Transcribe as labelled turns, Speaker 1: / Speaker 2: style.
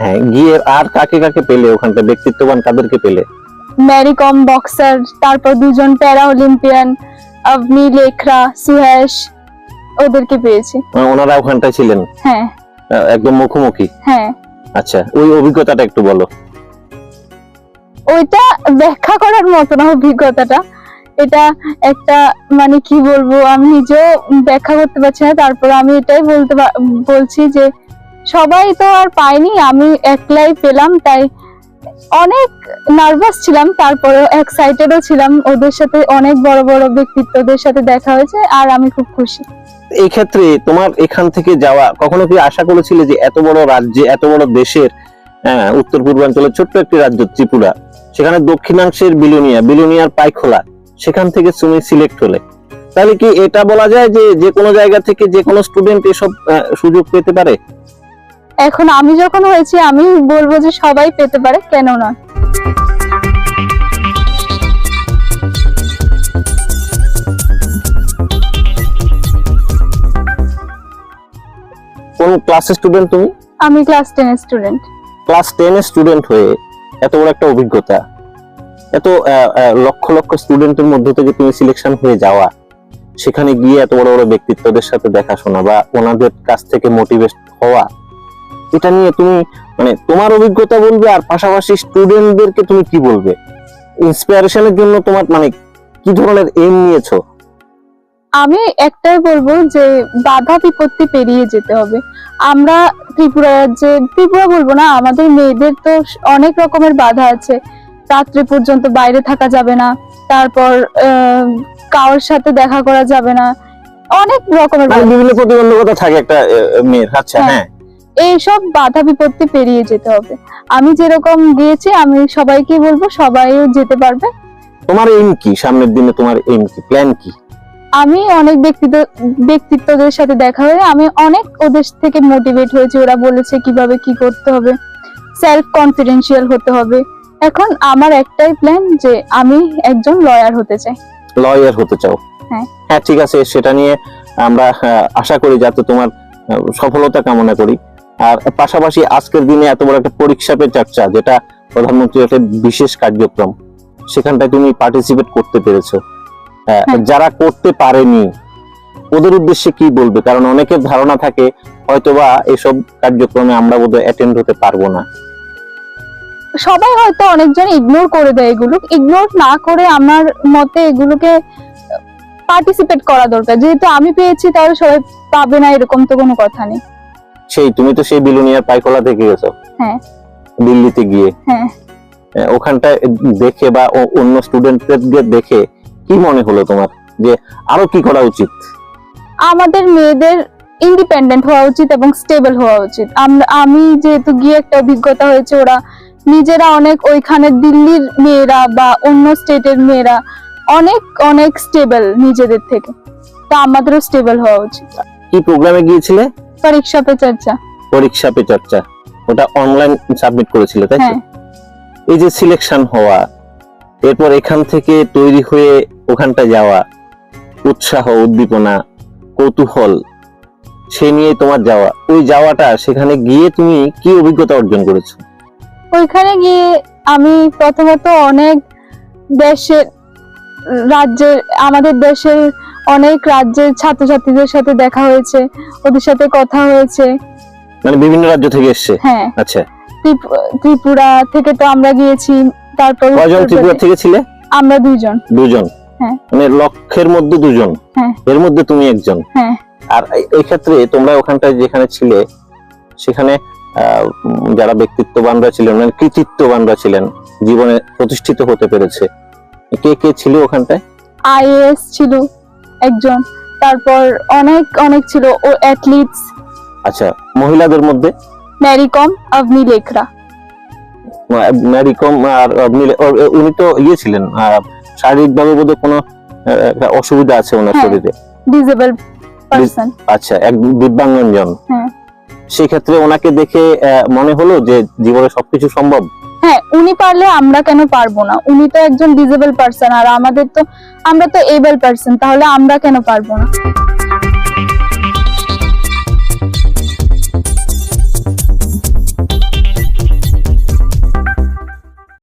Speaker 1: হ্যাঁ গিয়ে আর কাকে কাকে পেলে ওখানটা? ব্যক্তিত্ববান কাদেরকে পেলে?
Speaker 2: ম্যারি কম বক্সার তারপর দুজন প্যারা অলিম্পিয়ান আবনি লেখরা সুহেশ ওদেরকে পেয়েছি।
Speaker 1: মানে ওনারা ওখানটায় ছিলেন?
Speaker 2: হ্যাঁ।
Speaker 1: একদম মুখোমুখি?
Speaker 2: হ্যাঁ।
Speaker 1: আচ্ছা ওই অভিজ্ঞতাটা একটু বলো।
Speaker 2: ওইটা ব্যাখ্যা করার মতো না অভিজ্ঞতাটা। এটা একটা মানে কি বলব আমি নিজেও ব্যাখ্যা করতে পারছি না। তারপর আমি এটাই বলতে বলছি যে সবাই তো আর পাইনি আমি একলাই পেলাম তাই অনেক নার্ভাস ছিলাম তারপরে এক্সাইটেডও ছিলাম। ওদের সাথে অনেক বড় বড় ব্যক্তিত্বদের সাথে দেখা হয়েছে আর আমি খুব খুশি।
Speaker 1: এই ক্ষেত্রে তোমার এখান থেকে যাওয়া কখনো কি আশা করেছিলে যে এত বড় রাজ্যে এত বড় দেশের হ্যাঁ, উত্তর পূর্বাঞ্চলের ছোট্ট একটি রাজ্য ত্রিপুরা সেখানে দক্ষিণাংশের বিলোনিয়া বিলোনিয়ার পাইখোলা সেখান থেকে তুমি সিলেক্ট হলে? তাহলে কি এটা বলা যায় যে যে কোনো জায়গা থেকে যে কোনো স্টুডেন্ট এসব সুযোগ পেতে পারে?
Speaker 2: এখন আমি যখন হয়েছি আমি বলব যে সবাই পেতে পারে কেন না?
Speaker 1: কোন ক্লাসের স্টুডেন্ট তুমি?
Speaker 2: আমি class ten student
Speaker 1: class ten এর স্টুডেন্ট হয়ে এত বড় একটা অভিজ্ঞতা। এত লক্ষ লক্ষ স্টুডেন্টের মধ্য থেকে তুমি সিলেকশন হয়ে যাওয়া। সেখানে গিয়ে এত বড় বড় ব্যক্তিত্বদের সাথে দেখাশোনা বা ওনাদের কাছ থেকে মোটিভেট হওয়া এটা নিয়ে তুমি মানে তোমার অভিজ্ঞতা বলবে আর পাশাপাশি স্টুডেন্টদেরকে তুমি কি বলবে? ইন্সপিরেশনের জন্য তোমার মানে কি ধরনের এম নিয়েছো?
Speaker 2: আমি একটাই বলব যে বাধা বিপত্তি পেরিয়ে যেতে হবে। আমরা ত্রিপুরা রাজ্যে ত্রিপুরা বলব না আমাদের মেয়েদের তো অনেক রকমের বাধা আছে। রাত্রি পর্যন্ত বাইরে থাকা যাবে না তারপর কারোর সাথে দেখা করা যাবে না। অনেক রকমের
Speaker 1: মানে। বিভিন্ন প্রতিবন্ধকতা থাকে একটা মেয়ের আচ্ছা
Speaker 2: হ্যাঁ। এইসব বাধা বিপত্তি পেরিয়ে যেতে হবে। আমি যেরকম গিয়েছি আমি সবাইকে বলব সবাইও যেতে পারবে।
Speaker 1: তোমার এম কি? সামনের দিনে তোমার এম কি? প্ল্যান কি?
Speaker 2: আমি অনেক ব্যক্তিত্ব ব্যক্তিত্বদের সাথে দেখা হয়ে আমি অনেক ওদের থেকে মোটিভেট হয়েছি। ওরা বলেছে কীভাবে কি করতে হবে। সেলফ কনফিডেন্সিয়াল হতে হবে। এখন আমার একটাই প্ল্যান যে আমি একজন লয়ার হতে চাই।
Speaker 1: লয়ার হতে চাও?
Speaker 2: হ্যাঁ।
Speaker 1: হ্যাঁ ঠিক আছে। সেটা নিয়ে আমরা আশা করি যাতে তোমার সফলতা কামনা করি। আর পাশাপাশি আজকের দিনে এত বড় একটা পরীক্ষা পে চর্চা যেটা প্রধানমন্ত্রীর একটা বিশেষ কার্যক্রম সেখানটায় তুমি পার্টিসিপেট করতে পেরেছ।
Speaker 2: হ্যাঁ।
Speaker 1: যারা করতে পারেনি ওদের উদ্দেশ্যে কি বলবে? কারণ অনেকের ধারণা থাকে হয়তোবা এসব কার্যক্রমে আমরা বোধহয় অ্যাটেন্ড হতে পারব না।
Speaker 2: সবাই হয়তো অনেকজন ইগনোর করে দেয় এগুলো। ইগনোর না করে আমার মতে এগুলোকে পার্টিসিপেট করা দরকার। যেহেতু আমি পেয়েছি তাহলে সবাই পাবে না এরকম তো কোনো কথা নেই।
Speaker 1: সেই তুমি তো সেই বিলুনিয়ার পাইকলা থেকে গেছো।
Speaker 2: হ্যাঁ।
Speaker 1: দিল্লিতে গিয়ে।
Speaker 2: হ্যাঁ।
Speaker 1: ওখানটায় দেখে বা অন্য স্টুডেন্টদের দেখে কি মনে হলো তোমার? যে আরও কি করা উচিত?
Speaker 2: আমাদের মেয়েদের ইন্ডিপেন্ডেন্ট হওয়া উচিত এবং স্টেবল হওয়া উচিত। আমি যেহেতু গিয়ে একটা অভিজ্ঞতা হয়েছে ওরা নিজেরা অনেক ওইখানে দিল্লির মেয়েরা বা অন্য স্টেটের মেয়েরা অনেক অনেক স্টেবল নিজেদের থেকে। তা আমাদেরও স্টেবল হওয়া উচিত।
Speaker 1: কি প্রোগ্রামে গিয়েছিলে?
Speaker 2: পরীক্ষা পে চর্চা।
Speaker 1: পরীক্ষা পে চর্চা। ওটা অনলাইন সাবমিট করেছিলে তাই তো?
Speaker 2: হ্যাঁ।
Speaker 1: এই যে সিলেকশন হওয়া এরপর এখান থেকে তৈরি হয়ে ওখানটা যাওয়া উৎসাহ উদ্দীপনা কৌতূহল সে নিয়ে তোমার যাওয়া। ওই যাওয়াটা সেখানে গিয়ে তুমি কি অভিজ্ঞতা অর্জন করেছ?
Speaker 2: ওইখানে গিয়ে আমি প্রথমত অনেক দেশের রাজ্যের আমাদের দেশের অনেক রাজ্যের ছাত্রছাত্রীদের সাথে দেখা হয়েছে ওদের সাথে কথা হয়েছে।
Speaker 1: মানে বিভিন্ন রাজ্য থেকে এসছে?
Speaker 2: হ্যাঁ।
Speaker 1: আচ্ছা।
Speaker 2: ত্রিপুরা থেকে তো আমরা গিয়েছি তারপর
Speaker 1: কয়জন ত্রিপুরা থেকে ছিলে?
Speaker 2: আমরা দুইজন।
Speaker 1: দুজন
Speaker 2: হ্যাঁ।
Speaker 1: মানে লক্ষের মধ্যে দুজন?
Speaker 2: হ্যাঁ।
Speaker 1: এর মধ্যে তুমি একজন?
Speaker 2: হ্যাঁ।
Speaker 1: আর এই- ক্ষেত্রে তোমরা ওখানটায় যেখানে ছিলে সেখানে যারা ব্যক্তিত্ববানরা ছিলেন মানে কৃতিত্ববানরা ছিলেন জীবনে প্রতিষ্ঠিত হতে পেরেছে কে কে ছিল ওখানটায়?
Speaker 2: আইএএস ছিল। একজন। তারপর অনেক অনেক ছিল। ও অ্যাথলিটস
Speaker 1: আচ্ছা মহিলাদের মধ্যে?
Speaker 2: ম্যারি কম আভনি লেখরা।
Speaker 1: ম্যারি কম আর মিলে- উনি তো ইয়ে ছিলেন শারীরিক ভাবে বোধহয় কোনো অসুবিধা আছে ওনার
Speaker 2: হ্যাঁ।
Speaker 1: শরীরে।
Speaker 2: ডিজেবল পারসন
Speaker 1: আচ্ছা এক দিব্যাঙ্গজন।
Speaker 2: হ্যাঁ।
Speaker 1: সেই ক্ষেত্রে ওনাকে দেখে মনে হলো যে জীবনে সবকিছু সম্ভব?
Speaker 2: হ্যাঁ উনি পারলে আমরা কেন পারব না? উনি তো একজন ডিজেবল পার্সন আর আমাদের তো, আমরা তো এবল পারসন তাহলে আমরা কেন পারব না?